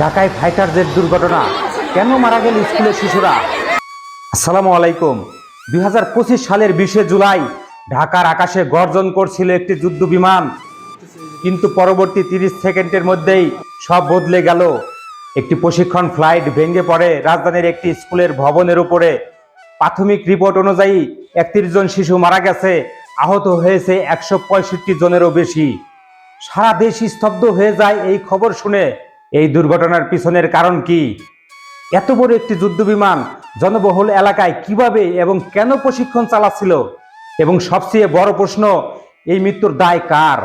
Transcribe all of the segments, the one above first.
ঢাকায় fighter jet দুর্ঘটনা। কেন মারা গেল স্কুলের শিশুরা? আসসালামু আলাইকুম। দুই হাজার পঁচিশ সালের বিশে জুলাই ঢাকার আকাশে গর্জন করছিল একটি যুদ্ধ বিমান। কিন্তু পরবর্তী তিরিশ সেকেন্ডের মধ্যেই সব বদলে গেল। একটি প্রশিক্ষণ ফ্লাইট ভেঙে পড়ে রাজধানীর একটি স্কুলের ভবনের উপরে। প্রাথমিক রিপোর্ট অনুযায়ী একত্রিশ জন শিশু মারা গেছে। আহত হয়েছে একশো পঁয়ষট্টি জনেরও বেশি। সারা দেশ স্তব্ধ হয়ে যায় এই খবর শুনে। এই দুর্ঘটনার পিছনের কারণ কি? এত বড় একটি যুদ্ধ বিমান জনবহুল এলাকায় কীভাবে এবং কেন প্রশিক্ষণ চালাচ্ছিল? এবং সবচেয়ে বড় প্রশ্ন, এই মৃত্যুর দায় কার?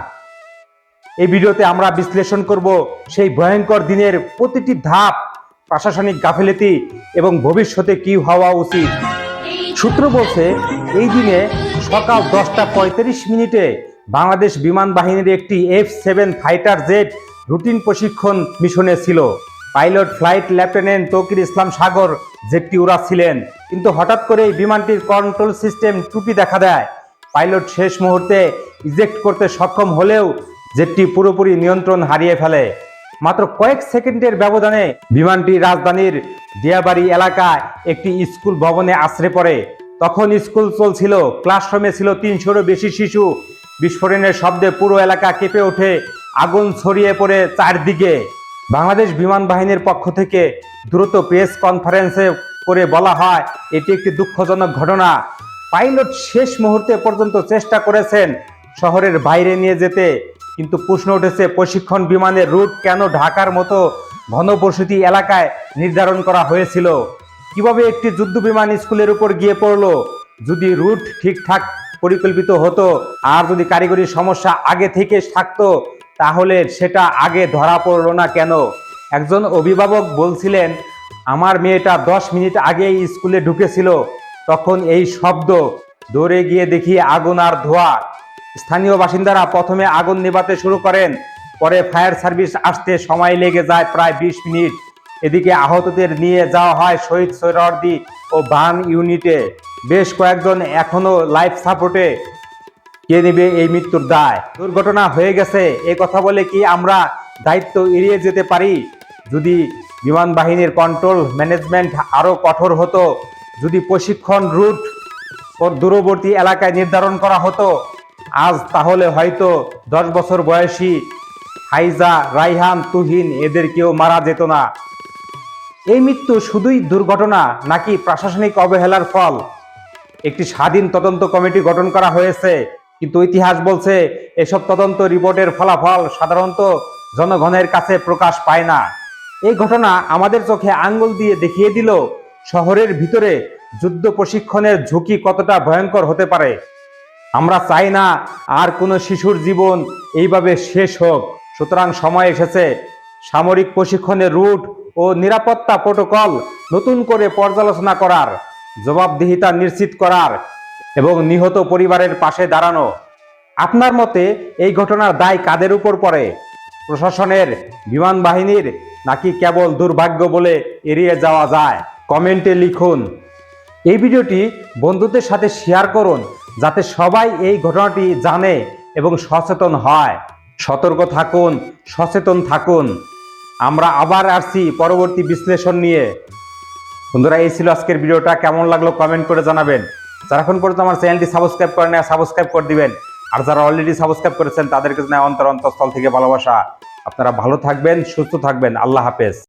এই ভিডিওতে আমরা বিশ্লেষণ করব সেই ভয়ঙ্কর দিনের প্রতিটি ধাপ, প্রশাসনিক গাফিলতি এবং ভবিষ্যতে কি হওয়া উচিত। সূত্র বলছে, এই দিনে সকাল দশটা পঁয়ত্রিশ মিনিটে বাংলাদেশ বিমান বাহিনীর একটি F seven fighter jet routine প্রশিক্ষণ মিশনে ছিল। Pilot, flight lieutenant Tauqir Islam Sagar জেটটি উড়াচ্ছিলেন। কিন্তু হঠাৎ করে এই বিমানটির কন্ট্রোল সিস্টেম ত্রুটি দেখা দেয়। পাইলট শেষ মুহূর্তে ইজেক্ট করতে সক্ষম হলেও জেটটি পুরোপুরি নিয়ন্ত্রণ হারিয়ে ফেলে। মাত্র কয়েক সেকেন্ডের ব্যবধানে বিমানটি রাজধানীর দিয়াবাড়ি এলাকায় একটি স্কুল ভবনে আশ্রে পড়ে। তখন স্কুল চলছিল, ক্লাসরুমে ছিল তিনশোরও বেশি শিশু। বিস্ফোরণের শব্দে পুরো এলাকা কেঁপে ওঠে। আগুন ছড়িয়ে পড়ে চারদিকে। বাংলাদেশ বিমান বাহিনীর পক্ষ থেকে দ্রুত প্রেস কনফারেন্সে করে বলা হয়, এটি একটি দুঃখজনক ঘটনা। পাইলট শেষ মুহূর্তে পর্যন্ত চেষ্টা করেছেন শহরের বাইরে নিয়ে যেতে, কিন্তু প্রশ্ন উঠেছে, প্রশিক্ষণ বিমানের রুট কেন ঢাকার মতো ঘনবসতি এলাকায় নির্ধারণ করা হয়েছিল? কীভাবে একটি যুদ্ধ বিমান স্কুলের উপর গিয়ে পড়ল? যদি রুট ঠিকঠাক পরিকল্পিত হতো, আর যদি কারিগরি সমস্যা আগে থেকে থাকতো তাহলে সেটা আগে ধরা পড়ল না কেন? একজন অভিভাবক বলছিলেন, আমার মেয়েটা দশ মিনিট আগে স্কুলে ঢুকেছিল, তখন এই শব্দ, দৌড়ে গিয়ে দেখি আগুন আর ধোঁয়া। স্থানীয় বাসিন্দারা প্রথমে আগুন নেভাতে শুরু করেন, পরে ফায়ার সার্ভিস আসতে সময় লেগে যায় প্রায় বিশ মিনিট। এদিকে আহতদের নিয়ে যাওয়া হয় শহীদ সৈরদি ও বান ইউনিটে। বেশ কয়েকজন এখনও লাইফ সাপোর্টে কে নেবে এই মৃত্যুর দায়। দুর্ঘটনা হয়ে গেছে, এ কথা বলে কি আমরা দায়িত্ব এড়িয়ে যেতে পারি? যদি বিমান বাহিনীর কন্ট্রোল ম্যানেজমেন্ট আরও কঠোর হতো, যদি প্রশিক্ষণ রুট ও দূরবর্তী এলাকায় নির্ধারণ করা হতো, আজ তাহলে হয়তো দশ বছর বয়সী হাইজা রাইহান তুহিন এদের কেউ মারা যেত না। এই মৃত্যু শুধুই দুর্ঘটনা নাকি প্রশাসনিক অবহেলার ফল? একটি স্বাধীন তদন্ত কমিটি গঠন করা হয়েছে কিন্তু ইতিহাস বলছে, এসব তদন্ত রিপোর্টের ফলাফল সাধারণত জনগণের কাছে প্রকাশ পায় না। এই ঘটনা আমাদের চোখে আঙ্গুল দিয়ে দেখিয়ে দিল, শহরের ভিতরে যুদ্ধ প্রশিক্ষণের ঝুঁকি কতটা ভয়ঙ্কর হতে পারে। আমরা চাই না আর কোনো শিশুর জীবন এইভাবে শেষ হোক। সুতরাং সময় এসেছে, সামরিক প্রশিক্ষণের রুট ও নিরাপত্তা প্রোটোকল নতুন করে পর্যালোচনা করার, জবাবদিহিতা নিশ্চিত করার। এবং নিহত পরিবারের পাশে দাঁড়ানো। আপনার মতে এই ঘটনার দায় কাদের উপর পড়ে? প্রশাসনের বিমান বাহিনীর নাকি কেবল দুর্ভাগ্য বলে এড়িয়ে যাওয়া যায়? কমেন্টে লিখুন। এই ভিডিওটি বন্ধুদের সাথে শেয়ার করুন, যাতে সবাই এই ঘটনাটি জানে এবং সচেতন হয়। সতর্ক থাকুন, সচেতন থাকুন। আমরা আবার আসছি পরবর্তী বিশ্লেষণ নিয়ে। বন্ধুরা, এই ছিল আজকের ভিডিওটা। কেমন লাগল কমেন্ট করে জানাবেন। যারা এখন পর্যন্ত আমার চ্যানেলটি সাবস্ক্রাইব করে নেয় সাবস্ক্রাইব করে দিবেন। আর যারা অলরেডি সাবস্ক্রাইব করেছেন, তাদেরকে জানাই অন্তর অন্তঃস্থল থেকে ভালোবাসা। আপনারা ভালো থাকবেন, সুস্থ থাকবেন। আল্লাহ হাফেজ।